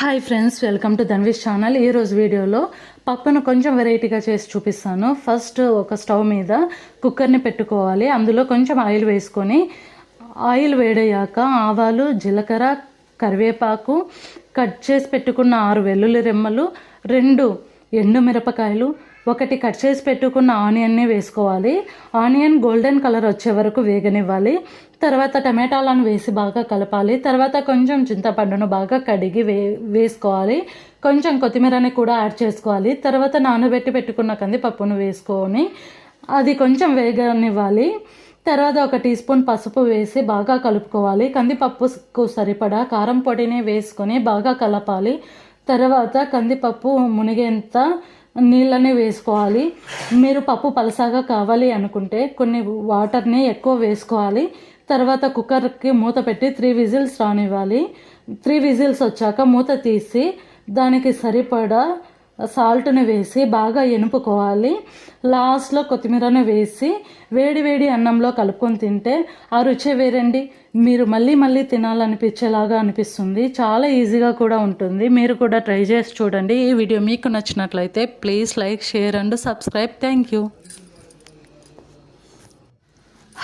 Hi friends welcome to Dhanvish channel ఈరోజు వీడియోలో పప్పును కొంచెం వెరైటీగా చేసి చూపిస్తాను. ఫస్ట్ ఒక స్టవ్ మీద కుక్కర్ని పెట్టుకోవాలి. అందులో కొంచెం ఆయిల్ వేసుకొని ఆయిల్ వేడయ్యాక ఆవాలు జీలకర్ర కరివేపాకు కట్ చేసి పెట్టుకున్న ఆరు వెల్లుల్లి రెమ్మలు రెండు ఎండు మిరపకాయలు ఒకటి కట్ చేసి పెట్టుకున్న ఆనియన్ని వేసుకోవాలి. ఆనియన్ గోల్డెన్ కలర్ వచ్చే వరకు వేగనివ్వాలి. తర్వాత టమాటాలను వేసి బాగా కలపాలి. తర్వాత కొంచెం చింతపండును బాగా కడిగి వే వేసుకోవాలి. కొంచెం కొత్తిమీరని కూడా యాడ్ చేసుకోవాలి. తర్వాత నానబెట్టి పెట్టుకున్న కందిపప్పును వేసుకొని అది కొంచెం వేగనివ్వాలి. తర్వాత ఒక టీ స్పూన్ పసుపు వేసి బాగా కలుపుకోవాలి. కందిపప్పుకు సరిపడా కారం పొడిని వేసుకొని బాగా కలపాలి. తర్వాత కందిపప్పు మునిగేంత నీళ్ళని వేసుకోవాలి. మీరు పప్పు పలసాగా కావాలి అనుకుంటే కొన్ని వాటర్ని ఎక్కువ వేసుకోవాలి. తర్వాత కుక్కర్కి మూత పెట్టి త్రీ విజిల్స్ రానివ్వాలి. త్రీ విజిల్స్ వచ్చాక మూత తీసి దానికి సరిపడా సాల్ట్ని వేసి బాగా ఎనుపుకోవాలి. లాస్ట్లో కొత్తిమీరను వేసి వేడి వేడి అన్నంలో కలుపుకొని తింటే ఆ రుచే వేరండి. మీరు మళ్ళీ మళ్ళీ తినాలనిపించేలాగా అనిపిస్తుంది. చాలా ఈజీగా కూడా ఉంటుంది. మీరు కూడా ట్రై చేసి చూడండి. ఈ వీడియో మీకు నచ్చినట్లయితే please like share and subscribe. Thank you.